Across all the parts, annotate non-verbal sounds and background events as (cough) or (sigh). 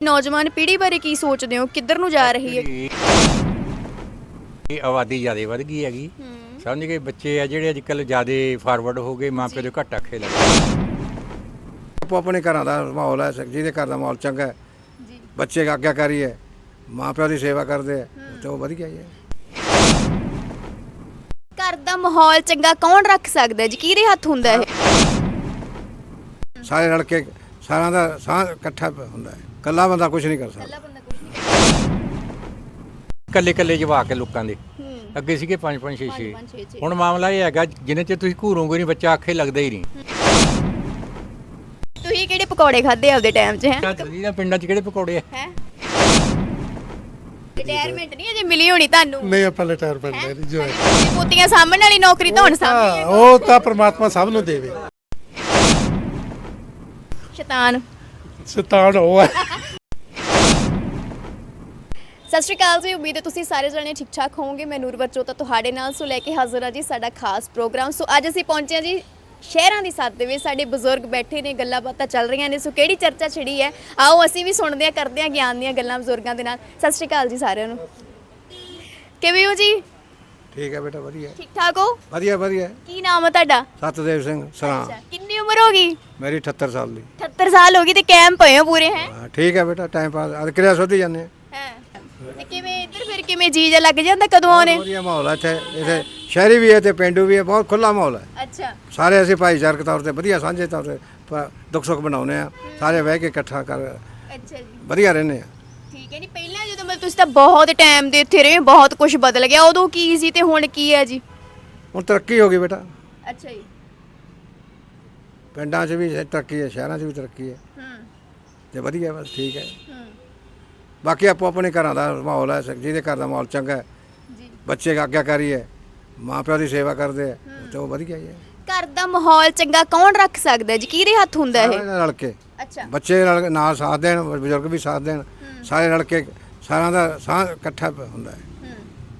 ਨੌਜਵਾਨ ਪੀੜ੍ਹੀ ਬਾਰੇ ਕੀ ਸੋਚਦੇ ਹੋ? ਕਿੱਧਰ ਨੂੰ ਜਾ ਰਹੀ ਹੈ? ਇਹ ਆਬਾਦੀ ਜ਼ਿਆਦਾ ਵੱਧ ਗਈ ਹੈਗੀ। ਸਮਝ ਗਏ? ਬੱਚੇ ਆ ਜਿਹੜੇ ਅੱਜ ਕੱਲ ਜ਼ਿਆਦਾ ਫਾਰਵਰਡ ਹੋ ਗਏ ਮਾਂ ਪਿਓ ਦੇ ਘੱਟ ਆਖੇ ਲੱਗੇ ਆਪੋ ਆਪਣੇ ਘਰਾਂ ਦਾ ਮਾਹੌਲ ਹੈ ਜਿਹਦੇ ਘਰ ਦਾ ਮਾਹੌਲ ਚੰਗਾ ਹੈ। ਜੀ। ਬੱਚੇ ਆਗਿਆਕਾਰੀ ਹੈ। ਮਾਂ ਪਿਓ ਦੀ ਸੇਵਾ ਕਰਦੇ ਹੈ। ਤੇ ਉਹ ਵਧੀਆ ਹੀ ਹੈ। ਘਰ ਦਾ ਮਾਹੌਲ ਚੰਗਾ ਕੌਣ ਰੱਖ ਸਕਦਾ ਹੈ ਜੀ? ਕਿਹਦੇ ਹੱਥ ਹੁੰਦਾ ਇਹ? ਸਾਰੇ ਰਲ ਕੇ ਸਾਰਿਆਂ ਦਾ ਸਾਹ ਇਕੱਠਾ ਹੁੰਦਾ ਹੈ। ਇਕੱਲਾ ਬੰਦਾ ਕੁਝ ਨਹੀਂ ਕਰ ਸਕਦਾ। ਬੰਦਾ ਕੁਝ ਨਹੀਂ ਕੱਲੇ ਕੱਲੇ ਜਵਾ ਕੇ ਲੋਕਾਂ ਦੇ। ਹੂੰ। ਅੱਗੇ ਸੀਗੇ 5 5 6 6 ਪੰਜ, ਛੇ, ਛੇ। ਹੁਣ ਮਾਮਲਾ ਇਹ ਹੈਗਾ ਜਿੰਨੇ ਚ ਤੁਸੀਂ ਘੂਰੋਗੇ ਨਹੀਂ ਬੱਚਾ ਆਖੇ ਲੱਗਦਾ ਹੀ ਨਹੀਂ। ਤੁਸੀਂ ਕਿਹੜੇ ਪਕੌੜੇ ਖਾਦੇ ਆਪਦੇ ਟਾਈਮ 'ਚ ਹੈ? ਤੁਸੀਂ ਨਾ ਪਿੰਡਾਂ ਚ ਕਿਹੜੇ ਪਕੌੜੇ ਆ? ਹੈ? ਰਿਟਾਇਰਮੈਂਟ ਨਹੀਂ ਅਜੇ ਮਿਲੀ ਹੋਣੀ ਤੁਹਾਨੂੰ? ਨਹੀਂ ਆਪਾਂ ਰਿਟਾਇਰਮੈਂਟ ਲੈ ਲਈ ਜੋ ਹੈ ਤੇ ਪੋਤੀਆਂ ਸਾਹਮਣੇ ਵਾਲੀ ਨੌਕਰੀ ਤਾਂ ਹੁਣ ਸਾਹਮਣੇ ਹਾਂ, ਉਹ ਤਾਂ ਪ੍ਰਮਾਤਮਾ ਸਭ ਨੂੰ ਦੇਵੇ। ਸ਼ੈਤਾਨ। ਸਤਾਨ ਉਹ ਸਤਿ ਸ਼੍ਰੀ ਅਕਾਲ ਜੀ, ਉਮੀਦ ਹੈ ਤੁਸੀਂ ਸਾਰੇ ਜਣੇ ਠੀਕ ਠਾਕ ਹੋਵੋਗੇ। ਮੈਂ ਨੂਰਵਰ ਚੋਤਾ ਤੁਹਾਡੇ ਨਾਲ, ਸੋ ਲੈ ਕੇ ਹਾਜ਼ਰ ਹਾਂ ਜੀ ਸਾਡਾ ਖਾਸ ਪ੍ਰੋਗਰਾਮ। ਸੋ ਅੱਜ ਅਸੀਂ ਪਹੁੰਚੇ ਹਾਂ ਜੀ ਸ਼ਹਿਰਾਂ ਦੀ ਸਾਥ ਦੇ ਵਿੱਚ। ਸਾਡੇ ਬਜ਼ੁਰਗ ਬੈਠੇ ਨੇ, ਗੱਲਾਂ ਬਾਤਾਂ ਚੱਲ ਰਹੀਆਂ ਨੇ। ਸੋ ਕਿਹੜੀ ਚਰਚਾ ਛਿੜੀ ਹੈ? ਆਓ ਅਸੀਂ ਵੀ ਸੁਣਦੇ ਹਾਂ, ਕਰਦੇ ਹਾਂ ਗਿਆਨ ਦੀਆਂ ਗੱਲਾਂ ਬਜ਼ੁਰਗਾਂ ਦੇ ਨਾਲ। ਸਤਿ ਸ਼੍ਰੀ ਅਕਾਲ ਜੀ ਸਾਰਿਆਂ ਨੂੰ। ਕਿਵੇਂ ਹੋ ਜੀ? ਠੀਕ ਹੈ ਬੇਟਾ ਵਧੀਆ ਠੀਕ ਠਾਕ ਹੋ? ਵਧੀਆ ਵਧੀਆ ਕੀ ਨਾਮ ਹੈ ਤੁਹਾਡਾ? ਸਤਦੇਵ ਸਿੰਘ ਸਰਾਂ। ਕਿੰਨੀ ਉਮਰ ਹੋ ਗਈ? ਮੇਰੀ 78 ਸਾਲ ਦੀ। 78 ਸਾਲ ਹੋ ਗਈ ਤੇ ਕੈਂਪ ਪਏ ਹੋ ਪੂਰੇ ਹੈ? ਹਾਂ, ਠੀਕ ਹੈ ਬੇਟਾ ਟਾਈਮ ਪਾਸ ਅੱਜ ਕਿਰਿਆ ਸੋਧੀ ਜਾਂਦੇ ਹਾਂ ਹੈ। ਤੇ ਕਿਵੇਂ ਇੱਧਰ ਫਿਰ ਕਿਵੇਂ ਜੀਜਾ ਲੱਗ ਜਾਂਦਾ ਕਦੋਂ ਆਉਣੇ? ਵਧੀਆ ਮਾਹੌਲ ਹੈ ਇੱਥੇ। ਇੱਥੇ ਸ਼ਹਿਰੀ ਵੀ ਹੈ ਤੇ ਪਿੰਡੂ ਵੀ ਹੈ ਬਹੁਤ ਖੁੱਲਾ ਮਾਹੌਲ ਹੈ। ਅੱਛਾ। ਸਾਰੇ ਅਸੀਂ ਭਾਈਚਾਰਕ ਤੌਰ ਤੇ ਵਧੀਆ ਸਾਂਝੇ ਤੌਰ ਤੇ ਪ- ਦੁੱਖ ਸੁੱਖ ਬਣਾਉਂਦੇ ਆ ਸਾਰੇ ਬਹਿ ਕੇ ਇਕੱਠਾ ਕਰ ਅੱਛਾ ਜੀ। ਵਧੀਆ ਰਹਿੰਦੇ ਆ ਨਹੀਂ ਪਹਿਲਾਂ ਜਦੋਂ ਮਤਲਬ ਤੁਸੀਂ ਤਾਂ ਬਹੁਤ ਟਾਈਮ ਦੇ ਇੱਥੇ ਰਹੇ ਬਹੁਤ ਕੁਝ ਬਦਲ ਗਿਆ ਉਦੋਂ ਕੀ ਸੀ ਤੇ ਹੁਣ ਕੀ ਹੈ ਜੀ? ਹੁਣ ਤਰੱਕੀ ਹੋ ਗਈ ਬੇਟਾ। ਅੱਛਾ ਜੀ। ਪਿੰਡਾਂ 'ਚ ਵੀ ਤਰੱਕੀ ਹੈ ਸ਼ਹਿਰਾਂ 'ਚ ਵੀ ਤਰੱਕੀ ਹੈ। ਹੂੰ। ਤੇ ਵਧੀਆ ਬਸ ਠੀਕ ਹੈ। ਹੂੰ। ਬਾਕੀ ਆਪੋ ਆਪਣੇ ਘਰਾਂ ਦਾ ਮਾਹੌਲ ਹੈ ਜਿਹਦੇ ਘਰ ਦਾ ਮਾਹੌਲ ਚੰਗਾ ਹੈ। ਜੀ। ਬੱਚੇ ਆਗਿਆਕਾਰੀ ਹੈ ਮਾਂ ਪਿਓ ਦੀ ਸੇਵਾ ਕਰਦੇ ਹੈ ਤੇ ਉਹ ਵਧੀਆ ਹੀ ਹੈ। ਘਰ ਦਾ ਮਾਹੌਲ ਚੰਗਾ ਕੌਣ ਰੱਖ ਸਕਦਾ ਜੀ? ਕਿਹਦੇ ਹੱਥ ਹੁੰਦਾ ਇਹ? ਸਾਰੇ ਰਲ ਕੇ। ਅੱਛਾ। ਬੱਚੇ ਨਾਲ ਸਾਥ ਦੇਣ ਬਜ਼ੁਰਗ ਵੀ ਸਾਥ ਦੇਣ। ਸਾਰੇ ਰਲ ਕੇ ਸਾਰਿਆਂ ਦਾ ਸਾਹ ਇਕੱਠਾ ਹੁੰਦਾ ਹੈ।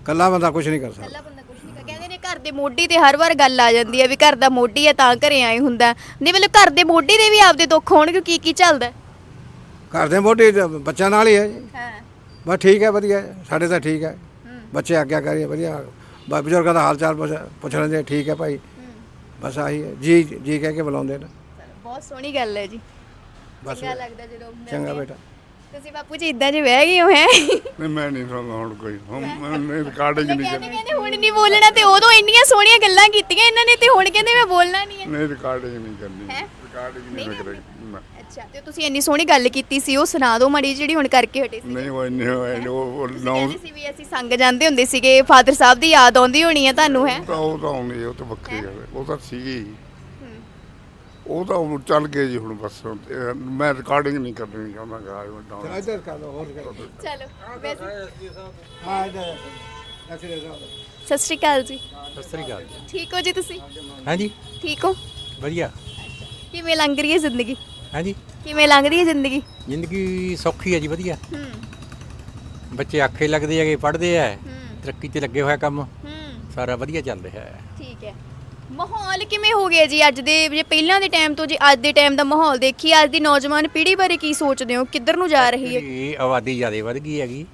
ਇਕੱਲਾ ਬੰਦਾ ਕੁਝ ਨਹੀਂ ਕਰ ਸਕਦਾ। ਪਹਿਲਾ ਬੰਦਾ ਕੁਝ ਨਹੀਂ ਕਰ ਕਹਿੰਦੇ ਨੇ ਘਰ ਦੇ ਮੋਢੀ ਤੇ ਹਰ ਵਾਰ ਗੱਲ ਆ ਜਾਂਦੀ ਹੈ ਵੀ ਘਰ ਦਾ ਮੋਢੀ ਹੈ ਤਾਂ ਘਰੇ ਆਏ ਹੁੰਦਾ ਨਹੀਂ ਮਤਲਬ ਘਰ ਦੇ ਮੋਢੀ ਦੇ ਵੀ ਆਪਦੇ ਦੁੱਖ ਹੋਣਗੇ ਕੀ ਕੀ ਚੱਲਦਾ ਹੈ? ਘਰ ਦੇ ਮੋਢੀ ਤਾਂ ਬੱਚਿਆਂ ਨਾਲ ਹੀ ਹੈ ਜੀ। ਹਾਂ। ਬਸ ਠੀਕ ਹੈ ਵਧੀਆ ਹੈ, ਸਾਡੇ ਤਾਂ ਠੀਕ ਹੈ। ਬੱਚੇ ਆਗਿਆਕਾਰੀ ਹੈ ਵਧੀਆ। ਬ- ਬਜ਼ੁਰਗਾਂ ਦਾ ਹਾਲ ਚਾਲ ਪੁੱਛ ਪੁੱਛ ਲੈਂਦੇ ਠੀਕ ਹੈ ਭਾਈ। ਬਸ ਆਹੀ ਹੈ। ਜੀ ਜੀ ਕਹਿ ਕੇ ਬੁਲਾਉਂਦੇ ਨੇ। ਬਹੁਤ ਸੋਹਣੀ ਗੱਲ ਹੈ ਜੀ। ਬਸ ਚੰਗਾ ਲੱਗਦਾ ਜਦੋਂ ਚੰਗਾ। ਬੇਟਾ। ਤੁਸੀਂ ਬਾਪੂ ਜੀ ਇਦਾਂ ਜੇ ਬਹਿ ਗਏ ਹੋ ਹੈ ਨਹੀਂ ਮੈਂ ਨਹੀਂ ਸੁਣਦਾ ਹੁਣ ਕੋਈ ਹੁਣ ਮੈਂ ਰਿਕਾਰਡਿੰਗ ਨਹੀਂ ਕਹਿੰਦੇ ਕਹਿੰਦੇ ਹੁਣ ਨਹੀਂ ਬੋਲਣਾ ਤੇ ਉਦੋਂ ਇੰਨੀਆਂ ਸੋਹਣੀਆਂ ਗੱਲਾਂ ਕੀਤੀਆਂ ਇਹਨਾਂ ਨੇ ਤੇ ਹੁਣ ਕਹਿੰਦੇ ਮੈਂ ਬੋਲਣਾ ਨਹੀਂ ਹੈ ਨਹੀਂ ਰਿਕਾਰਡਿੰਗ ਨਹੀਂ ਕਰਨੀ ਹੈਂ? ਰਿਕਾਰਡਿੰਗ ਨਹੀਂ ਮੈਂ ਕਰਨੀ ਨਾ। ਅੱਛਾ ਤੇ ਤੁਸੀਂ ਇੰਨੀ ਸੋਹਣੀ ਗੱਲ ਕੀਤੀ ਸੀ ਉਹ ਸੁਣਾ ਦਿਓ ਮਾੜੀ ਜਿਹੜੀ ਹੁਣ ਕਰਕੇ ਹਟੇ ਸੀ ਨਹੀਂ ਉਹ ਇੰਨੇ ਹੋਏ ਨੇ, ਉਹ ਨੌ ਕਹਿੰਦੇ ਸੀ ਵੀ ਅਸੀਂ ਸੰਗ ਜਾਂਦੇ ਹੁੰਦੇ ਸੀਗੇ ਫਾਦਰ ਸਾਹਿਬ ਦੀ ਯਾਦ ਆਉਂਦੀ ਹੋਣੀ ਹੈ ਤੁਹਾਨੂੰ ਹੈ ਤਾਂ ਉਹ ਤਾਂ ਆਉਣੀ ਉਹ ਤਾਂ ਵੱਖਰੀ ਗੱਲ ਹੈ। ਉਹ ਤਾਂ ਸੀਗੀ। ਉਹ ਤਾਂ ਹੁਣ ਚੱਲ ਗਏ ਜੀ ਹੁਣ ਬਸ ਮੈਂ ਰਿਕਾਰਡਿੰਗ ਨਹੀਂ ਕਰਨੀ ਚਾਹੁੰਦਾ ਗਾ ਮੈਂ ਡਾਊਨ ਇੱਧਰ ਕਰ ਲਓ ਹੋਰ ਚਲੋ। ਵੈਸੇ ਹਾਂ ਇੱਧਰ ਐਕਸੀਡੈਂਟ ਸਤਿ ਸ਼੍ਰੀ ਅਕਾਲ ਜੀ। ਸਤਿ ਸ੍ਰੀ ਅਕਾਲ। ਠੀਕ ਹੋ ਜੀ ਤੁਸੀਂ? ਹਾਂਜੀ। ਠੀਕ ਹੋ? ਵਧੀਆ। ਕਿਵੇਂ ਲੰਘ ਰਹੀ ਹੈ ਜ਼ਿੰਦਗੀ? ਹਾਂਜੀ। ਕਿਵੇਂ ਲੰਘ ਰਹੀ ਹੈ ਜ਼ਿੰਦਗੀ? ਜ਼ਿੰਦਗੀ ਸੌਖੀ ਹੈ ਜੀ ਵਧੀਆ। ਹੂੰ। ਬੱਚੇ ਆਖੇ ਲੱਗਦੇ ਹੈਗੇ ਪੜ੍ਹਦੇ ਆ ਹੂੰ। ਤਰੱਕੀ ਤੇ ਲੱਗੇ ਹੋਇਆ ਕੰਮ। ਹੂੰ। ਸਾਰਾ ਵਧੀਆ ਚੱਲ ਰਿਹਾ ਹੈ। ਠੀਕ ਹੈ। ਮਾਹੌਲ ਕਿਵੇਂ ਹੋ ਗਿਆ ਜੀ ਅੱਜ ਦੇ? ਜੇ ਪਹਿਲਾਂ ਦੇ ਟਾਈਮ ਤੋਂ ਜੇ ਅੱਜ ਦੇ ਟਾਈਮ ਦਾ ਮਾਹੌਲ ਦੇਖੀ ਅੱਜ ਦੀ ਨੌਜਵਾਨ ਪੀੜ੍ਹੀ ਬਾਰੇ ਕੀ ਸੋਚਦੇ ਹੋ? ਕਿੱਧਰ ਨੂੰ ਜਾ ਰਹੀ ਹੈ? ਇਹ ਆਬਾਦੀ ਜ਼ਿਆਦਾ ਵੱਧ ਗਈ ਹੈਗੀ।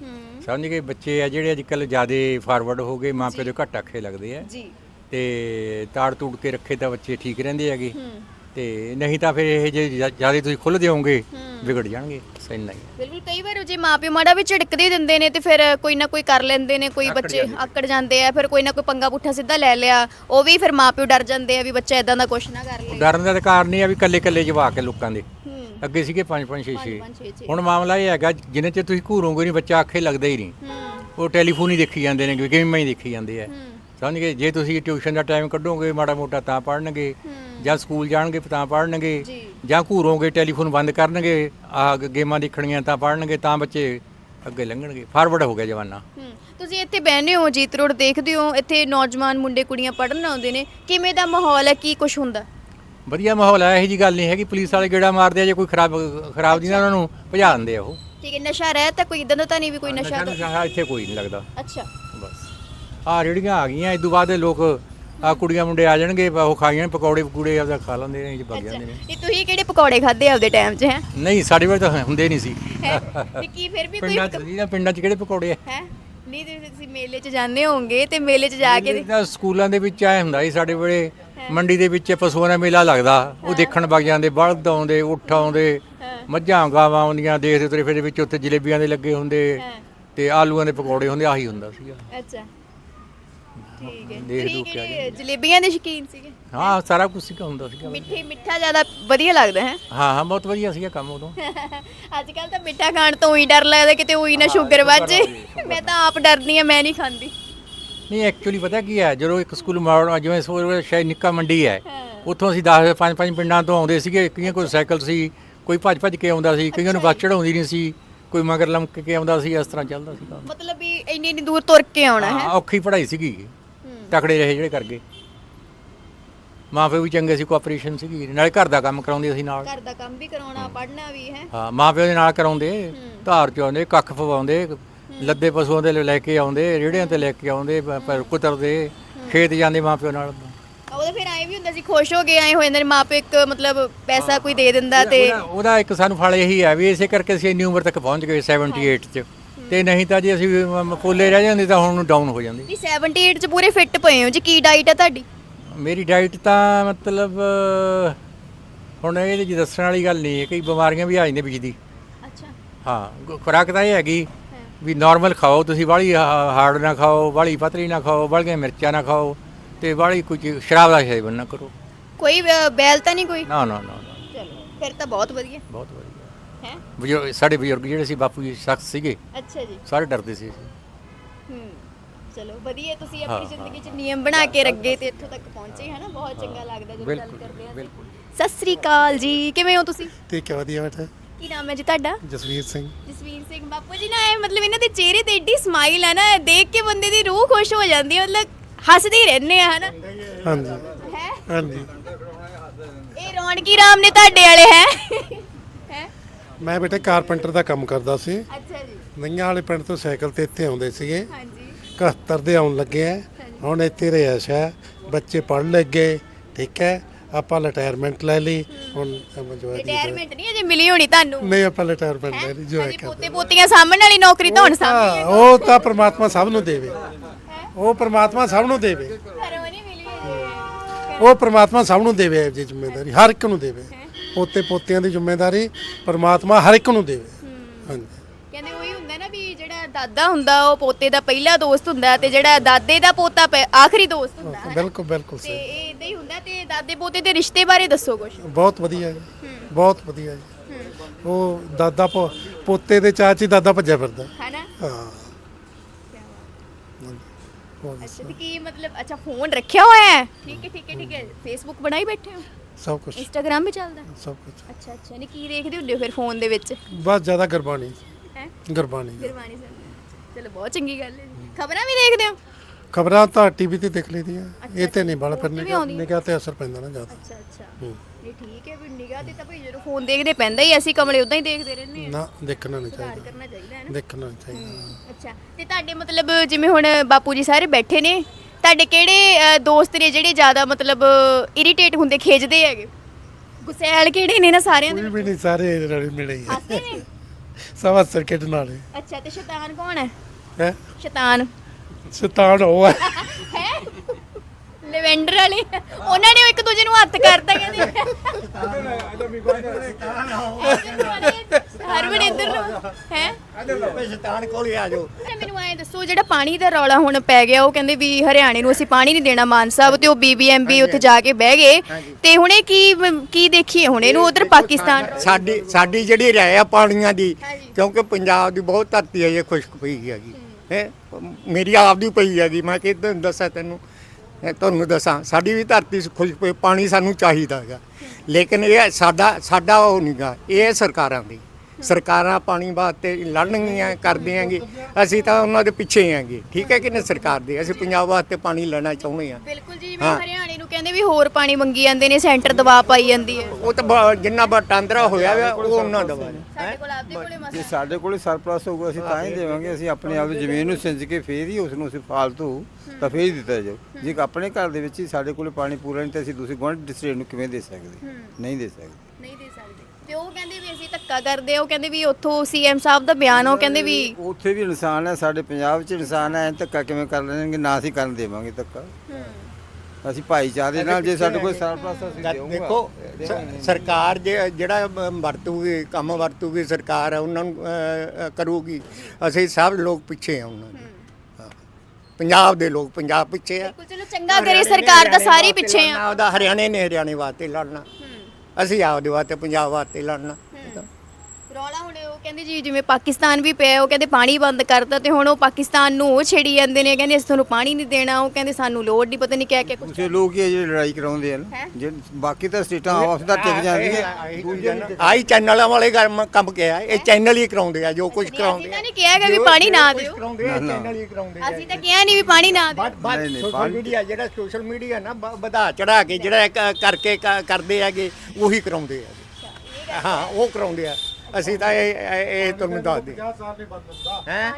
ਸਮਝ ਗਏ? ਬੱਚੇ ਆ ਜਿਹੜੇ ਅੱਜ ਕੱਲ ਜ਼ਿਆਦਾ ਫਾਰਵਰਡ ਹੋ ਗਏ ਮਾਂ ਪਿਓ ਦੇ ਘੱਟ ਆਖੇ ਲੱਗਦੇ ਆ। ਜੀ। ਤੇ ਤਾੜ ਤੂੜ ਕੇ ਰੱਖੇ ਤਾਂ ਬੱਚੇ ਠੀਕ ਰਹਿੰਦੇ ਹੈਗੇ। ਤੇ ਨਹੀਂ ਤਾਂ ਫਿਰ ਇਹ ਜੇ ਜ਼ਿਆਦਾ ਤੁਸੀਂ ਖੁੱਲ ਦਿਓਗੇ ਵਿਗੜ ਜਾਣਗੇ। ਸਹੀ ਨਹੀਂ ਬਿਲਕੁਲ ਕਈ ਵਾਰ ਜੇ ਮਾਪਿਓ ਮਾੜਾ ਵੀ ਝਿੜਕਦੇ ਦਿੰਦੇ ਨੇ ਤੇ ਫਿਰ ਕੋਈ ਨਾ ਕੋਈ ਕਰ ਲੈਂਦੇ ਨੇ ਕੋਈ ਬੱਚੇ ਆਕੜ ਜਾਂਦੇ ਆ ਫਿਰ ਕੋਈ ਨਾ ਕੋਈ ਪੰਗਾ ਪੁੱਠਾ ਸਿੱਧਾ ਲੈ ਲਿਆ ਉਹ ਵੀ ਫਿਰ ਮਾਪਿਓ ਡਰ ਜਾਂਦੇ ਆ ਵੀ ਬੱਚਾ ਇਦਾਂ ਦਾ ਕੁਛ ਨਾ ਕਰ ਲੇ ਡਰਨ ਦਾ ਤਾਂ ਕਾਰਨ ਇਹ ਆ ਵੀ ਕੱਲੇ ਕੱਲੇ ਜਵਾ ਕੇ ਲੋਕਾਂ ਦੇ। ਹੂੰ। ਅੱਗੇ ਸੀਗੇ 5 5 6 6 ਪੰਜ, ਛੇ, ਛੇ। ਹੁਣ ਮਾਮਲਾ ਇਹ ਹੈਗਾ ਜਿੰਨੇ ਚ ਤੁਸੀਂ ਘੂਰੋਗੇ ਨਹੀਂ ਬੱਚਾ ਆਖੇ ਲੱਗਦਾ ਹੀ ਨਹੀਂ। ਹੂੰ। ਉਹ ਟੈਲੀਫੋਨ ਹੀ ਦੇਖੀ ਜਾਂਦੇ ਨੇ ਗੇਮਾਂ ਹੀ ਦੇਖੀ ਜਾਂਦੇ ਆ। ਹੂੰ। ਸਮਝ ਗਏ? ਜੇ ਤੁਸੀਂ ਟਿਊਸ਼ਨ ਦਾ ਟਾਈਮ ਕੱਢੋਗੇ ਮਾੜਾ ਮੋਟਾ ਤਾਂ ਪੜਨਗੇ ਜਾਂ ਸਕੂਲ ਜਾਣਗੇ ਤਾਂ ਪੜਨਗੇ ਜੀ। ਘੂਰੋਗੇ ਟੈਲੀਫੋਨ ਬੰਦ ਕਰਨਗੇ ਆ ਗੇਮਾਂ ਦੇਖਣੀਆਂ ਤਾਂ ਪੜਨਗੇ ਤਾਂ ਬੱਚੇ ਅੱਗੇ ਲੰਘਣਗੇ। ਫਾਰਵਰਡ ਹੋ ਗਿਆ ਜਵਾਨਾ। ਤੁਸੀਂ ਇੱਥੇ ਬਹਿੰਦੇ ਹੋ ਜੀਤ ਰੋਡ ਦੇਖਦੇ ਹੋ ਇੱਥੇ ਨੌਜਵਾਨ ਮੁੰਡੇ ਕੁੜੀਆਂ ਪੜਨ ਆਉਂਦੇ ਨੇ। ਕਿਵੇਂ ਦਾ ਮਾਹੌਲ ਹੈ? ਕੀ ਕੁਛ ਹੁੰਦਾ? ਵਧੀਆ ਮਾਹੌਲ ਹੈ ਇਹੋ ਜੀ ਗੱਲ ਨਹੀਂ ਹੈਗੀ। ਪੁਲਿਸ ਵਾਲੇ ਗੇੜਾ ਮਾਰਦੇ ਆ ਜੇ ਕੋਈ ਖਰਾਬ ਖਰਾਬ ਦੀ ਨਾ ਉਹਨਾਂ ਨੂੰ ਭਜਾ ਦਿੰਦੇ ਆ ਉਹ। ਠੀਕ ਹੈ ਨਸ਼ਾ ਰਹਿ ਤਾਂ ਕੋਈ ਇਦਾਂ ਦਾ ਤਾਂ ਨਹੀਂ ਵੀ ਕੋਈ ਨਸ਼ਾ ਨੁਸ਼ਾ ਇੱਥੇ ਕੋਈ ਨਹੀਂ ਲੱਗਦਾ। ਅੱਛਾ। ਬਸ। ਆ ਰੇੜੀਆਂ ਆ ਗਈਆਂ ਇਸ ਤੋਂ ਬਾਅਦ ਇਹ ਲੋਕ ਆ ਕੁੜੀਆਂ ਮੁੰਡੇ ਆ ਜਾਣਗੇ ਉਹ ਖਾਈਆਂ ਪਕੌੜੇ ਪਕੂੜੇ ਆਪਦਾ ਖਾ ਲੈਂਦੇ ਨੇ ਜੀ ਵਗ ਅੱਛਾ। ਜਾਂਦੇ ਨੇ। ਤੇ ਤੁਸੀਂ ਕਿਹੜੇ ਪਕੌੜੇ ਖਾਦੇ ਆਪਦੇ ਟਾਈਮ 'ਚ ਹੈ? ਨਹੀਂ ਸਾਡੇ ਵੇਲੇ ਤਾਂ ਹੁੰਦੇ ਨਹੀਂ ਸੀ। ਤੇ ਕੀ ਫਿਰ ਵੀ ਕੋਈ ਪਿੰਡਾਂ ਚ ਨਹੀਂ ਨਾ ਪਿੰਡਾਂ ਚ ਕਿਹੜੇ ਪਕੌੜੇ ਆ? ਹੈ? ਨਹੀਂ ਤੇ ਤੁਸੀਂ ਮੇਲੇ 'ਚ ਜਾਂਦੇ ਹੋਵੋਗੇ ਤੇ ਮੇਲੇ 'ਚ ਜਾ ਕੇ ਤਾਂ ਸਕੂਲਾਂ ਦੇ ਵਿੱਚ ਆਏ ਹੁੰਦਾ ਸੀ ਸਾਡੇ ਵੇਲੇ ਮੰਡੀ ਦੇ ਵਿੱਚ ਪਸ਼ੂਆਂ ਦਾ ਮੇਲਾ ਲੱਗਦਾ। ਉਹ ਦੇਖਣ ਵਗ ਜਾਂਦੇ ਬਲਦ ਆਉਂਦੇ ਊਠ ਆਉਂਦੇ ਮੱਝਾਂ ਗਾਵਾਂ ਆਉਂਦੀਆਂ ਦੇਖਦੇ ਤੁਰੇ ਫਿਰ ਵਿੱਚ ਉੱਥੇ ਜਲੇਬੀਆਂ ਦੇ ਲੱਗੇ ਹੁੰਦੇ ਤੇ ਆਲੂਆਂ ਦੇ ਪਕੌੜੇ ਹੁੰਦੇ ਆਹੀ ਹੁੰਦਾ ਸੀਗਾ। ਅੱਛਾ। ਠੀਕ ਹੈ। ਦੇਖ ਤੁਸੀਂ ਦੂਖ ਕੇ ਆ ਕਿਹੜੇ ਜਲੇਬੀਆਂ ਦੇ ਸ਼ੌਕੀਨ ਸੀਗੇ। ਹਾਂ ਸਾਰਾ ਕੁਝ ਸੀਗਾ ਹੁੰਦਾ ਸੀਗਾ। ਮਿੱਠੇ ਮਿੱਠਾ ਜ਼ਿਆਦਾ ਵਧੀਆ ਲੱਗਦਾ ਹੈ? ਹਾਂ ਹਾਂ ਬਹੁਤ ਵਧੀਆ ਸੀਗਾ ਕੰਮ ਉਦੋਂ। (laughs) ਅੱਜ ਕੱਲ ਤਾਂ ਮਿੱਠਾ ਖਾਣ ਤੋਂ ਹੀ ਡਰ ਲੱਗਦਾ ਕਿਤੇ ਉਹੀ ਨਾ ਸ਼ੂਗਰ ਵੱਜ ਜੇ ਮੈਂ ਤਾਂ ਆਪ ਡਰਨੀ ਆ ਮੈਂ ਨਹੀਂ ਖਾਂਦੀ। ਨਹੀਂ ਐਕਚੁਅਲੀ ਪਤਾ ਕੀ ਹੈ ਜਦੋਂ ਇੱਕ ਸਕੂਲ ਮਾਰ ਜਿਵੇਂ ਸੋਰ ਸ਼ਾਇਦ ਨਿੱਕਾ ਮੰਡੀ ਹੈ। ਉੱਥੋਂ ਅਸੀਂ 10 ਪੰਜ ਪੰਜ ਪਿੰਡਾਂ ਤੋਂ ਆਉਂਦੇ ਸੀਗੇ ਕਈਆਂ ਕੋਲ ਸਾਈਕਲ ਸੀ ਕੋਈ ਭੱਜ ਭੱਜ ਕੇ ਆਉਂਦਾ ਸੀ ਕਈਆਂ ਨੂੰ ਬੱਸ ਚੜਾਉਂਦੀ ਨਹੀਂ ਸੀ। ਕੋਈ ਮਗਰ ਲੰਮਕ ਕੇ ਆਉਂਦਾ ਸੀ ਇਸ ਤਰ੍ਹਾਂ ਚੱਲਦਾ ਸੀ ਕੰਮ। ਮਤਲਬ ਵੀ ਇੰਨੀ ਇੰਨੀ ਦੂਰ ਤੁਰ ਕੇ ਆਉਣਾ ਹੈ? ਹਾਂ, ਔਖੀ ਪੜ੍ਹਾਈ ਸੀਗੀ। ਤਕੜੇ ਰਹੇ ਜਿਹੜੇ ਕਰਕੇ ਮਾਪੇ ਵੀ ਚੰਗੇ ਸੀ ਕੋਆਪਰੇਸ਼ਨ ਸੀਗੀ। ਨਾਲੇ ਘਰ ਦਾ ਕੰਮ ਕਰਾਉਂਦੇ ਸੀ ਨਾਲ। ਘਰ ਦਾ ਕੰਮ ਵੀ ਕਰਾਉਣਾ ਪੜ੍ਹਨਾ ਵੀ ਹੈ। ਹਾਂ ਮਾਪਿਓ ਦੇ ਨਾਲ ਕਰਾਉਂਦੇ ਧਾਰ ਚੋਂਦੇ ਕੱਖ ਪਵਾਉਂਦੇ ਲੱਦੇ ਪਸ਼ੂਆਂ ਦੇ ਲੈ ਕੇ ਆਉਂਦੇ ਰੇੜਿਆਂ ਤੇ ਲੈ ਕੇ ਆਉਂਦੇ ਪ- ਪ- ਕੁਤਰਦੇ ਖੇਤ ਜਾਂਦੇ ਮਾਪਿਓ ਨਾਲ ਉਹਦਾ ਫਿਰ ਐਂ ਵੀ ਹੁੰਦਾ ਸੀ ਖੁਸ਼ ਹੋ ਕੇ ਆਏ ਹੋਏ ਨੇ ਮਾਪੇ ਇੱਕ ਮਤਲਬ ਪੈਸਾ ਕੋਈ ਦੇ ਦਿੰਦਾ ਤੇ ਉਹਦਾ- ਉਹਦਾ ਇੱਕ ਸਾਨੂੰ ਫਲ ਇਹੀ ਹੈ ਵੀ ਇਸੇ ਕਰਕੇ ਅਸੀਂ ਇੰਨੀ ਉਮਰ ਤੱਕ ਪਹੁੰਚ ਗਏ 78 ਚ। ਤੇ ਨਹੀਂ ਤਾਂ ਜੇ ਅਸੀਂ ਮ- ਰਹਿ ਜਾਂਦੇ ਤਾਂ ਹੁਣ ਡਾਊਨ ਹੋ ਜਾਂਦੇ। ਵੀ 78 ਚ ਪੂਰੇ ਫਿੱਟ ਪਏ ਹੋ ਜੀ ਕੀ ਡਾਈਟ ਹੈ ਤੁਹਾਡੀ? ਮੇਰੀ ਡਾਈਟ ਤਾਂ ਮਤਲਬ ਹੁਣ ਇਹਦੇ ਚ ਦੱਸਣ ਵਾਲੀ ਗੱਲ ਨਹੀਂ ਹੈ ਕਈ ਬਿਮਾਰੀਆਂ ਵੀ ਆ ਜਾਂਦੀਆਂ ਵਿੱਚ ਦੀ ਅੱਛਾ। ਹਾਂ ਗ- ਖੁਰਾਕ ਤਾਂ ਇਹ ਹੈਗੀ ਵੀ ਨਾਰਮਲ ਖਾਓ ਤੁਸੀਂ ਬਾਹਲੀ ਹਾਰਡ ਨਾ ਖਾਓ ਬਾਹਲੀ ਪਤਲੀ ਨਾ ਖਾਓ ਬਾਹਲੀਆਂ ਮਿਰਚਾਂ ਨਾ ਖਾਓ। ਤੇ ਬਾਹਲੀ ਕੁਝ ਸ਼ਰਾਬ ਦਾ ਸੇਵਨ ਨਾ ਕਰੋ। ਕੋਈ ਅ, ਬੈਲ ਤਾਂ ਨਹੀਂ ਕੋਈ? ਨਾ ਨਾ ਨਾ ਨਾ, ਚਲੋ ਫਿਰ ਤਾਂ ਬਹੁਤ ਵਧੀਆ। ਬਹੁਤ ਵਧੀਆ। ਹੈ? ਬਜ਼ੁਰਗ ਸਾਡੇ ਬਜ਼ੁਰਗ ਜਿਹੜੇ ਸੀ ਬਾਪੂ ਜੀ ਸਖਤ ਸੀਗੇ ਅੱਛਾ ਜੀ। ਸਾਰੇ ਡਰਦੇ ਸੀ। ਹੂੰ ਚਲੋ ਵਧੀਆ ਤੁਸੀਂ ਹਾਂ, ਆਪਣੀ ਜ਼ਿੰਦਗੀ 'ਚ ਨਿਯਮ ਬਣਾ ਕੇ ਰੱਖੇ ਤੇ ਇੱਥੋਂ ਤੱਕ ਪਹੁੰਚੇ ਹਨਾ ਬਹੁਤ ਚੰਗਾ ਲੱਗਦਾ ਜਦੋਂ ਗੱਲ ਕਰਦੇ ਆ ਬਿਲਕੁਲ। ਸਤਿ ਸ੍ਰੀ ਅਕਾਲ ਜੀ ਕਿਵੇਂ ਹੋ ਤੁਸੀਂ? ਠੀਕ ਹੈ ਵਧੀਆ ਬੇਟਾ ਕੀ ਨਾਮ ਹੈ ਜੀ ਤੁਹਾਡਾ? ਜਸਵੀਰ ਸਿੰਘ। ਜਸਵੀਰ ਸਿੰਘ ਬਾਪੂ ਜੀ ਨਾ ਇਹ ਮਤਲਬ ਇਹਨਾਂ ਦੇ ਚਿਹਰੇ ਤੇ ਏਡੀ ਸਮਾਈਲ ਹੈ ਨਾ ਦੇਖ ਕੇ ਬੰਦੇ ਦੀ ਰੂਹ ਖੁਸ਼ ਹੋ ਜਾਂਦੀ ਹੈ ਮਤਲਬ ਹੱਸਦੇ ਹੀ ਰਹਿੰਦੇ ਆ ਹਨਾ? ਹਾਂਜੀ। ਹੈ? ਹਾਂਜੀ ਇਹ ਰੌਣਕੀ ਰਾਮ ਨੇ ਤੁਹਾਡੇ ਵਾਲੇ ਹੈ? ਹੈ? ਮੈਂ ਬੇਟਾ ਕਾਰਪੈਂਟਰ ਦਾ ਕੰਮ ਕਰਦਾ ਸੀ। ਅੱਛਾ ਜੀ। ਨਈਆਂ ਵਾਲੇ ਪਿੰਡ ਤੋਂ ਸਾਈਕਲ ਤੇ ਇੱਥੇ ਆਉਂਦੇ ਸੀਗੇ। ਹਾਂਜੀ। 71 ਦੇ ਆਉਣ ਲੱਗੇ ਆ। ਹੁਣ ਇੱਥੇ ਰਿਹਾਇਸ਼ ਹੈ। ਬੱਚੇ ਪੜ੍ਹ ਲੱਗੇ ਠੀਕ ਹੈ। ਆਪਾਂ ਰਿਟਾਇਰਮੈਂਟ ਲੈ ਲਈ। ਹੁਣ ਮਜਵਾ ਰਿਟਾਇਰਮੈਂਟ ਨਹੀਂ ਅਜੇ ਮਿਲੀ ਹੋਣੀ ਤੁਹਾਨੂੰ? ਨਹੀਂ ਆਪਾਂ ਰਿਟਾਇਰਮੈਂਟ ਲੈ ਲਈ। ਜੋ ਹੈ ਪੋਤੇ ਪੋਤੀਆਂ ਸਾਹਮਣੇ ਵਾਲੀ ਨੌਕਰੀ ਤਾਂ ਹੁਣ ਸਾਹਮਣੇ ਉਹ ਤਾਂ ਪ੍ਰਮਾਤਮਾ ਸਭ ਨੂੰ ਦੇਵੇ। ਉਹ ਪ੍ਰਮਾਤਮਾ ਸਭ ਨੂੰ ਦੇਵੇ। ਘਰੋਂ ਨਹੀਂ ਮਿਲੀ ਹੋਈ। ਉਹ ਪ੍ਰਮਾਤਮਾ ਸਭ ਨੂੰ ਦੇਵੇ ਇਹ ਜ਼ਿੰਮੇਵਾਰੀ ਹਰ ਇੱਕ ਨੂੰ ਦੇਵੇ। ਪੋਤੇ ਪੋਤਿਆਂ ਦੀ ਜ਼ਿੰਮੇਵਾਰੀ ਪ੍ਰਮਾਤਮਾ ਹਰ ਇੱਕ ਨੂੰ ਦੇਵੇ। ਹਾਂਜੀ। ਕਹਿੰਦੇ ਉਹੀ ਹੁੰਦਾ ਨਾ ਵੀ ਜਿਹੜਾ ਦਾਦਾ ਹੁੰਦਾ ਉਹ ਪੋਤੇ ਦਾ ਪਹਿਲਾ ਦੋਸਤ ਹੁੰਦਾ ਤੇ ਜਿਹੜਾ ਦਾਦੇ ਦਾ ਪੋਤਾ ਪ- ਆਖਰੀ ਦੋਸਤ ਹੁੰਦਾ ਹੈ ਬਿਲਕੁਲ ਬਿਲਕੁਲ ਤੇ ਸਹੀ। ਇਹ ਇਦਾਂ ਹੀ ਹੁੰਦਾ ਤੇ ਦਾਦੇ ਪੋਤੇ ਦੇ ਰਿਸ਼ਤੇ ਬਾਰੇ ਦੱਸੋ ਕੁਝ ਬਹੁਤ ਵਧੀਆ ਜੀ ਬਹੁਤ ਵਧੀਆ ਜੀ। ਉਹ ਦਾਦਾ ਪੋ- ਪੋਤੇ ਦੇ ਚਾਚੀ ਦਾਦਾ ਭੱਜਿਆ ਫਿਰਦਾ। ਹੈਨਾ? ਹਾਂ। ਬਹੁਤ ਅੱਛਾ ਤੇ ਕੀ ਮਤਲਬ ਅੱਛਾ ਫੋਨ ਰੱਖਿਆ ਹੋਇਆ ਹੈ? ਠੀਕ ਹੈ ਠੀਕ ਹੈ ਠੀਕ ਹੈ। ਫੇਸਬੁੱਕ ਬਣਾਈ ਬੈਠੇ ਹੋ? ਸਭ ਕੁਝ ਇੰਸਟਾਗ੍ਰਾਮ ਵੀ ਚੱਲਦਾ? ਸਭ ਕੁਝ ਅੱਛਾ ਅੱਛਾ ਨਹੀਂ ਕੀ ਦੇਖਦੇ ਹੁੰਦੇ ਹੋ ਫਿਰ ਫੋਨ ਦੇ ਵਿੱਚ? ਬਸ ਜ਼ਿਆਦਾ ਗੁਰਬਾਣੀ। ਹੈ? ਗੁਰਬਾਣੀ। ਗੁਰਬਾਣੀ ਸਾਹਿਬ ਚਲੋ ਬਹੁਤ ਚੰਗੀ ਗੱਲ ਹੈ ਖਬਰਾਂ ਵੀ ਦੇਖਦੇ ਹੋ? ਖਬਰਾਂ ਤਾਂ ਟੀਵੀ ਤੇ ਦੇਖ ਲਈਦੀਆਂ ਇਹ ਤੇ ਨਹੀਂ ਬਲ ਵੀ ਨਿਗਾਹ। ਨਿਗਾਹ ਤੇ ਅਸਰ ਪੈਂਦਾ ਨਾ ਜ਼ਿਆਦਾ। ਅੱਛਾ ਅੱਛਾ। ਹੂੰ। ਠੀਕ ਹੈ ਵੀ ਨਿਗਾਹ ਤੇ ਤਾਂ ਭਈ ਜਦੋਂ ਫੋਨ ਦੇਖਦੇ ਪੈਂਦਾ ਹੀ ਅਸੀਂ ਕਮਲੇ ਉਦਾਂ ਹੀ ਦੇਖਦੇ ਰਹਿੰਦੇ ਹਾਂ ਨਾ ਦੇਖਣਾ ਨਹੀਂ ਸੁਧਾਰ ਚਾਹੀਦਾ। ਕਰਨਾ ਚਾਹੀਦਾ ਹੈ ਨਾ। ਦੇਖਣਾ ਨਹੀਂ ਚਾਹੀਦਾ। ਅੱਛਾ। ਤੇ ਤੁਹਾਡੇ ਮਤਲਬ ਜਿਵੇਂ ਹੁਣ ਬਾਪੂ ਜੀ ਸਾਰੇ ਬੈਠੇ ਨੇ ਤੁਹਾਡੇ ਕਿਹੜੇ ਅ, ਦੋਸਤ ਨੇ ਜਿਹੜੇ ਜ਼ਿਆਦਾ ਮਤਲਬ ਇਰੀਟੇਟ ਹੁੰਦੇ ਖਿੱਚਦੇ ਹੈਗੇ? ਗੁਸੈਲ ਕਿਹੜੇ ਨੇ ਨਾ ਸਾਰਿਆਂ ਦੇ ਕੋਈ ਵੀ ਨਹੀਂ ਸਾਰੇ ਰਲੇ ਮਿਲੇ ਹੀ ਆ। ਹੱਸਦੇ ਨੇ? ਸਭ ਸਰਕਟ ਨਾਲ ਅੱਛਾ ਤੇ ਸ਼ੈਤਾਨ ਕੌਣ ਹੈ? ਹੈ? ਸ਼ੈਤਾਨ। ਸ਼ੈਤਾਨ ਉਹ ਹੈ। (laughs) ਹੈ ਲੈਵੈਂਡਰ ਵਾਲੇ। ਉਹਨਾਂ ਨੇ ਇੱਕ ਦੂਜੇ ਨੂੰ ਹੱਥ ਕਰਤਾ ਕਹਿੰਦੇ ਹਰਵਣ ਇੱਧਰ ਨੂੰ ਹੈ? ਸ਼ੈਤਾਨ ਕੋਲ ਆ ਜਾਓ ਮੈਨੂੰ ਐਂ ਦੱਸੋ ਜਿਹੜਾ ਪਾਣੀ ਦਾ ਰੌਲਾ ਹੁਣ ਪੈ ਗਿਆ ਉਹ ਕਹਿੰਦੇ ਵੀ ਹਰਿਆਣੇ ਨੂੰ ਅਸੀਂ ਪਾਣੀ ਨਹੀਂ ਦੇਣਾ ਮਾਨ ਸਾਹਿਬ ਤੇ ਉਹ ਬੀਬੀਐਮਬੀ ਉੱਥੇ ਜਾ ਕੇ ਬਹਿ ਗਏ। ਤੇ ਹੁਣ ਇਹ ਕੀ ਕੀ ਦੇਖੀਏ ਹੁਣ? ਇਹਨੂੰ ਉਧਰ ਪਾਕਿਸਤਾਨ ਸਾਡੀ ਸਾਡੀ ਜਿਹੜੀ ਰਹਿ ਆ ਪਾਣੀਆਂ ਦੀ ਕਿਉਂਕਿ ਪੰਜਾਬ ਦੀ ਬਹੁਤ ਧਰਤੀ ਹੈ ਇਹ ਖੁਸ਼ਕ ਪਈ ਹੈਗੀ। ਹੈ? ਮੇਰੀ ਆਪ ਦੀ ਪਈ ਹੈਗੀ ਮੈਂ ਕਿਦਾਂ ਦੱਸਾਂ ਤੈਨੂੰ। ਇਹ ਤੁਹਾਨੂੰ ਦੱਸਾਂ, ਸਾਡੀ ਵੀ ਧਰਤੀ ਖੁਸ਼ਕ ਪਈ ਪਾਣੀ ਸਾਨੂੰ ਚਾਹੀਦਾ ਹੈਗਾ। ਲੇਕਿਨ ਇਹ ਸਾਡਾ ਸਾਡਾ ਉਹ ਨਹੀਂਗਾ ਇਹ ਸਰਕਾਰਾਂ ਦੀ। ਸਰਕਾਰਾਂ ਪਾਣੀ ਵਾਸਤੇ ਲੜਨਗੀਆਂ ਕਰਦੀਆਂ ਅਸੀਂ ਤਾਂ ਉਹਨਾਂ ਦੇ ਪਿੱਛੇ ਆਂਗੇ ਠੀਕ ਹੈ ਕਿ ਨਹੀਂ ਸਰਕਾਰ ਦੇ? ਅਸੀਂ ਪੰਜਾਬ ਵਾਸਤੇ ਪਾਣੀ ਲੈਣਾ ਚਾਹੁੰਦੇ ਆ। ਬਿਲਕੁਲ ਜੀ ਜਿਵੇਂ ਹਰਿਆਣੇ ਨੂੰ ਕਹਿੰਦੇ ਵੀ ਹੋਰ ਪਾਣੀ ਮੰਗੀ ਜਾਂਦੇ ਨੇ ਸੈਂਟਰ ਦਬਾਅ ਪਾਈ ਜਾਂਦੀ ਹੈ। ਉਹ ਤਾਂ ਬ- ਜਿੰਨਾ ਬਾ ਟਾਂਦਰਾ ਹੋਇਆ ਵਾ ਉਹ ਉਹਨਾਂ ਦਾ ਵਾ। ਸਾਡੇ ਕੋਲ ਆਪਦੇ ਕੋਲੇ ਜੇ ਮਸਲਾ ਸਾਡੇ ਕੋਲ ਸਰਪਲਸ ਹੋਊਗਾ ਅਸੀਂ ਤਾਂ ਹੀ ਦੇਵਾਂਗੇ। ਅਸੀਂ ਆਪਣੇ ਆਪ ਦੀ ਜ਼ਮੀਨ ਨੂੰ ਸਿੰਜ ਕੇ ਫੇਰ ਹੀ ਉਸ ਨੂੰ ਅਸੀਂ ਫਾਲਤੂ ਤਾਂ ਫੇਰ ਹੀ ਦਿੱਤਾ ਜਾਊ। ਜੇ ਆਪਣੇ ਘਰ ਦੇ ਵਿੱਚ ਹੀ ਸਾਡੇ ਕੋਲ ਪਾਣੀ ਪੂਰਾ ਨਹੀਂ ਤਾਂ ਅਸੀਂ ਦੂਸਰੇ ਗੁਆਂਢ ਡਿਸਟ੍ਰਿਕਟ ਨੂੰ ਕਿਵੇਂ ਦੇ ਸਕਦੇ? ਨਹੀਂ ਦੇ ਸਕਦੇ। ਨਹੀਂ ਦੇ ਸਕਦੇ। ਤੇ ਉਹ ਕਹਿੰਦੇ ਵੀ ਧੱਕਾ ਕਰਦੇ ਉਹ ਕਹਿੰਦੇ ਵੀ ਉੱਥੋਂ ਸੀਐਮ ਸਾਹਿਬ ਦਾ ਬਿਆਨ ਉਹ ਕਹਿੰਦੇ ਵੀ ਉੱਥੇ ਵੀ ਇਨਸਾਨ ਹੈ ਸਾਡੇ ਪੰਜਾਬ 'ਚ ਇਨਸਾਨ ਹੈ ਧੱਕਾ ਕਿਵੇਂ ਕਰ ਲੈਣਗੇ ਨਾ ਅਸੀਂ ਕਰਨ ਦੇਵਾਂਗੇ ਧੱਕਾ। ਅਸੀਂ ਭਾਈਚਾਰੇ ਨਾਲ ਜੇ ਸਾਡੇ ਕੋਲ ਸਰਪਲਸ ਅਸੀਂ ਦੇਵਾਂਗੇ ਦੇਖੋ ਸਰਕਾਰ ਜੇ ਜਿਹੜਾ ਵਰਤੂਗੀ ਕੰਮ ਵਰਤੂਗੀ ਸਰਕਾਰ ਉਹਨਾਂ ਨੂੰ ਕਰੂਗੀ। ਅਸੀਂ ਸਭ ਲੋਕ ਪਿੱਛੇ ਆ ਉਹਨਾਂ ਦੇ। ਹਾਂ। ਪੰਜਾਬ ਦੇ ਲੋਕ ਪੰਜਾਬ ਪਿੱਛੇ ਆ। ਚਲੋ ਚੰਗਾ ਕਰੇ ਸਰਕਾਰ ਦਾ ਸਾਰੇ ਪਿੱਛੇ ਆ। ਉਹਦਾ ਹਰਿਆਣੇ ਨੇ ਹਰਿਆਣੇ ਵਾਸਤੇ ਲੜਨਾ। ਅਸੀਂ ਆਪਦੇ ਵਾਸਤੇ ਪੰਜਾਬ ਵਾਸਤੇ ਲੜਨਾ। ਕਹਿੰਦੇ ਜੀ ਜਿਵੇਂ ਪਾਕਿਸਤਾਨ ਵੀ ਪਿਆ ਉਹ ਕਹਿੰਦੇ ਪਾਣੀ ਬੰਦ ਕਰਤਾ ਤੇ ਹੁਣ ਉਹ ਪਾਕਿਸਤਾਨ ਨੂੰ ਉਹ ਛੇੜੀ ਜਾਂਦੇ ਨੇ ਕਹਿੰਦੇ ਅਸੀਂ ਤੁਹਾਨੂੰ ਪਾਣੀ ਨਹੀਂ ਦੇਣਾ ਉਹ ਕਹਿੰਦੇ ਸਾਨੂੰ ਲੋੜ ਨਹੀਂ ਪਤਾ ਨਹੀਂ ਕਿਆ ਕਿਆ ਕੁਝ ਲੋਕ ਹੀ ਆ ਜਿਹੜੇ ਲੜਾਈ ਕਰਾਉਂਦੇ ਹਨ ਜੇ ਬਾਕੀ ਤਾਂ ਸਟੇਟਾਂ ਆਪਸ ਦਾ ਟਿਕ ਜਾਂਦੀਆਂ। ਦੂਜੇ ਆਈ ਚੈਨਲਾਂ ਵਾਲੇ ਕੰਮ ਕੰਮ ਕਿਹਾ ਇਹ ਚੈਨਲ ਹੀ ਕਰਾਉਂਦੇ ਆ ਜੋ ਕੁਝ ਅਸੀਂ ਕਰਾਉਂਦੇ ਤਾਂ ਨਹੀਂ ਕਿਹਾ ਵੀ ਪਾਣੀ ਨਾ ਦਿਓ। ਕਰਾਉਂਦੇ ਆ ਚੈਨਲ ਹੀ ਕਰਾਉਂਦੇ ਆ। ਅਸੀਂ ਤਾਂ ਕਿਹਾ ਨਹੀਂ ਵੀ ਪਾਣੀ ਨਾ ਦਿਓ। ਨਹੀਂ, ਨਹੀਂ, ਸੋਸ਼ਲ ਪਾਣੀ- ਮੀਡੀਆ ਜਿਹੜਾ ਸੋਸ਼ਲ ਮੀਡੀਆ ਨਾ ਬ- ਵਧਾ ਚੜਾ ਕੇ ਜਿਹੜਾ ਇਹ ਕ- ਕਰਕੇ ਕ- ਕਰਦੇ ਹੈਗੇ ਉਹੀ ਕਰਾਉਂਦੇ ਆ। ਹਾਂ ਉਹ ਕਰਾਉਂਦੇ ਆ। ਅਸੀਂ ਤਾਂ ਇਹ ਇਹ- ਇਹ ਤੁਹਾਨੂੰ ਦੱਸ ਦੇ 50 ਸਾਲ ਨਹੀਂ ਬੰਦ ਹੁੰਦਾ। ਹੈ?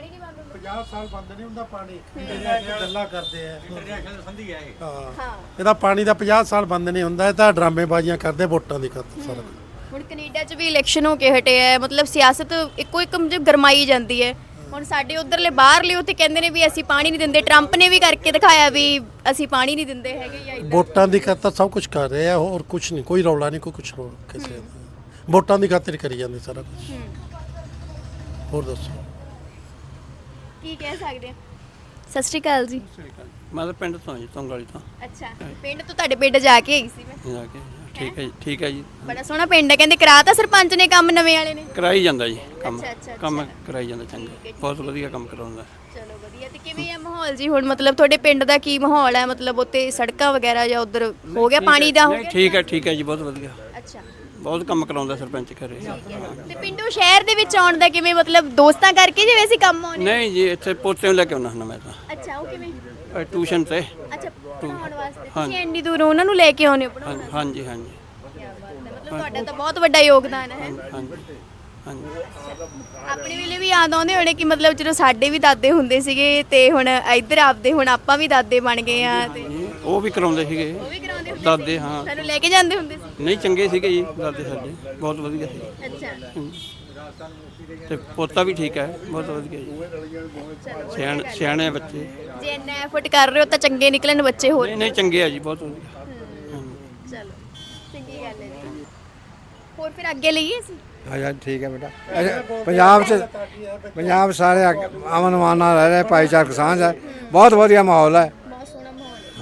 50 ਸਾਲ ਬੰਦ ਨਹੀਂ ਹੁੰਦਾ ਪਾਣੀ। ਇਹ ਗੱਲਾਂ ਕਰਦੇ ਆ। ਸੰਧੀ ਹੈ ਇਹ। ਹਾਂ। ਹਾਂ। ਇਹਦਾ ਪਾਣੀ ਦਾ 50 ਸਾਲ ਬੰਦ ਨਹੀਂ ਹੁੰਦਾ ਇਹ ਤਾਂ ਡਰਾਮੇਬਾਜ਼ੀਆਂ ਕਰਦੇ ਵੋਟਾਂ ਦੀ ਖਾਤਰ ਸਾਰਾ ਹੁਣ ਕੈਨੇਡਾ 'ਚ ਵੀ ਇਲੈਕਸ਼ਨ ਹੋ ਕੇ ਹਟੇ ਆ। ਮਤਲਬ ਸਿਆਸਤ ਇੱਕੋ ਇੱਕ ਮਤਲਬ ਗਰਮਾਈ ਜਾਂਦੀ ਹੈ। ਹੁਣ ਸਾਡੇ ਉਧਰਲੇ ਬਾਹਰਲੇ ਉੱਥੇ ਕਹਿੰਦੇ ਨੇ ਵੀ ਅਸੀਂ ਪਾਣੀ ਨਹੀਂ ਦਿੰਦੇ। ਟਰੰਪ ਨੇ ਵੀ ਕਰਕੇ ਦਿਖਾਇਆ ਵੀ ਅਸੀਂ ਪਾਣੀ ਨਹੀਂ ਦਿੰਦੇ ਹੈਗੇ ਜਾਂ ਵੋਟਾਂ ਦੀ ਖਾਤਰ ਸਭ ਕੁਝ ਕਰ ਰਹੇ ਆ ਹੋਰ ਕੁਝ ਨਹੀਂ। ਕੋਈ ਰੌਲਾ ਨਹੀਂ ਕੋਈ ਕੁਝ ਹੋਰ ਕਿਸੇ ਦਾ। ਵੋਟਾਂ ਦੀ ਖਾਤਰ ਕਰੀ ਜਾਂਦੇ ਸਾਰਾ ਕੁਝ ਹੋਰ ਦੱਸੋ। ਕੀ ਕਹਿ ਸਕਦੇ? ਸਤਿ ਸ਼੍ਰੀ ਅਕਾਲ ਜੀ। ਮੈਂ ਤਾਂ ਪਿੰਡ ਤੋਂ ਹਾਂ ਜੀ ਤੁੰਗ ਵਾਲੀ ਤੋਂ। ਅੱਛਾ ਪਿੰਡ ਤੋਂ ਤੁਹਾਡੇ ਪਿੰਡ ਜਾ ਕੇ ਆਈ ਸੀ ਮੈਂ। ਜਾ ਕੇ ਠੀਕ ਹੈ ਜੀ ਠੀਕ ਹੈ ਜੀ। ਬੜਾ ਸੋਹਣਾ ਪਿੰਡ ਹੈ ਕਹਿੰਦੇ ਕਰਾਤਾ ਸਰਪੰਚ ਨੇ ਕੰਮ ਨਵੇਂ ਵਾਲੇ ਨੇ। ਕਰਾਈ ਜਾਂਦਾ ਜੀ ਕੰਮ ਅੱਛਾ, ਅੱਛਾ, ਕੰਮ। ਕਰਾਈ ਜਾਂਦਾ ਚੰਗਾ। ਬਹੁਤ ਵਧੀਆ ਕੰਮ ਕਰਾਉਂਦਾ। ਚਲੋ ਵਧੀਆ ਤੇ ਕਿਵੇਂ ਹੈ ਮਾਹੌਲ ਜੀ ਹੁਣ? ਮਤਲਬ ਤੁਹਾਡੇ ਪਿੰਡ ਦਾ ਕੀ ਮਾਹੌਲ ਹੈ? ਮਤਲਬ ਉੱਤੇ ਸੜਕਾਂ ਵਗੈਰਾ ਜਾਂ ਉਧਰ ਹੋ ਗਿਆ? ਪਾਣੀ ਦਾ ਹੋ ਨਹੀਂ ਗਿਆ? ਠੀਕ ਹੈ ਠੀਕ ਹੈ ਜੀ ਬਹੁਤ ਵਧੀਆ। ਬਹੁਤ ਕੰਮ ਕਰਾਉਂਦਾ ਸਰਪੰਚ ਘਰੇ ਤੇ ਪਿੰਡੋਂ ਸ਼ਹਿਰ ਦੇ ਵਿੱਚ ਆਉਣ ਦਾ ਕਿਵੇਂ ਮਤਲਬ ਦੋਸਤਾਂ ਕਰਕੇ ਜਿਵੇਂ ਅਸੀਂ ਕੰਮ ਆਉਣੇ? ਨਹੀਂ ਜੀ ਇੱਥੇ ਪੋਤੇ ਨੂੰ ਲੈ ਕੇ ਆਉਣਾ ਹੁੰਦਾ ਮੈਂ ਤਾਂ। ਅੱਛਾ ਉਹ ਕਿਵੇਂ? ਟਿਊਸ਼ਨ ਤੇ। ਅੱਛਾ ਪੜਾਉਣ ਵਾਸਤੇ। ਹਾਂ। ਤੁਸੀਂ ਇੰਨੀ ਦੂਰ ਉਹਨਾਂ ਨੂੰ ਲੈ ਕੇ ਆਉਣੇ ਹੋ ਪੜਾਉਣ ਹਾਂ- ਹਾਂਜੀ ਹਾਂਜੀ। ਮਤਲਬ ਤੁਹਾਡਾ ਤਾਂ ਬਹੁਤ ਵੱਡਾ ਯੋਗਦਾਨ ਹੈ। ਹਾਂਜੀ ਹਾਂਜੀ। ਆਪਣੇ ਵੇਲੇ ਵੀ ਯਾਦ ਆਉਂਦੇ ਹੋਣੇ ਕਿ ਮਤਲਬ ਜਦੋਂ ਸਾਡੇ ਵੀ ਦਾਦੇ ਹੁੰਦੇ ਸੀਗੇ ਤੇ ਹੁਣ ਇੱਧਰ ਆਪਦੇ ਹੁਣ ਆਪਾਂ ਵੀ ਦਾਦੇ ਬਣ ਗਏ ਆ ਤੇ ਉਹ ਵੀ ਕਰਾਉਂਦੇ ਸੀਗੇ। ਉਹ ਵੀ ਕਰਾਉਂਦੇ ਦਾਦੇ ਹਾਂ। ਸਾਨੂੰ ਲੈ ਕੇ ਜਾਂਦੇ ਹੁੰਦੇ ਸੀ? ਨਹੀਂ ਚੰਗੇ ਸੀਗੇ ਜੀ ਦਾਦੇ ਸਾਡੇ। ਬਹੁਤ ਵਧੀਆ ਸੀ। ਅੱਛਾ। ਤੇ ਪੋਤਾ ਵੀ ਠੀਕ ਹੈ ਬਹੁਤ ਵਧੀਆ ਜੀ। ਸਿਆਣ ਸਿਆਣੇ ਬੱਚੇ। ਜੇ ਇੰਨਾ ਐਫਰਟ ਕਰ ਰਹੇ ਹੋ ਤਾਂ ਚੰਗੇ ਨਿਕਲਣ ਬੱਚੇ ਹੋਰ। ਨਹੀਂ ਨਹੀਂ ਚੰਗੇ ਆ ਜੀ ਬਹੁਤ ਵਧੀਆ। ਚਲੋ ਚੰਗੀ ਗੱਲ ਹੈ ਜੀ। ਹੋਰ ਫਿਰ ਅੱਗੇ ਲਈਏ ਅਸੀਂ? ਹਾਂ ਠੀਕ ਹੈ ਬੇਟਾ। ਅੱਛਾ, ਪੰਜਾਬ 'ਚ ਪੰਜਾਬ ਸਾਰੇ ਅੱਗੇ ਅਮਨ ਮਾਨ ਰਹਿ ਰਹੇ ਭਾਈਚਾਰਕ ਸਾਂਝ ਹੈ। ਬਹੁਤ ਵਧੀਆ ਮਾਹੌਲ ਹੈ।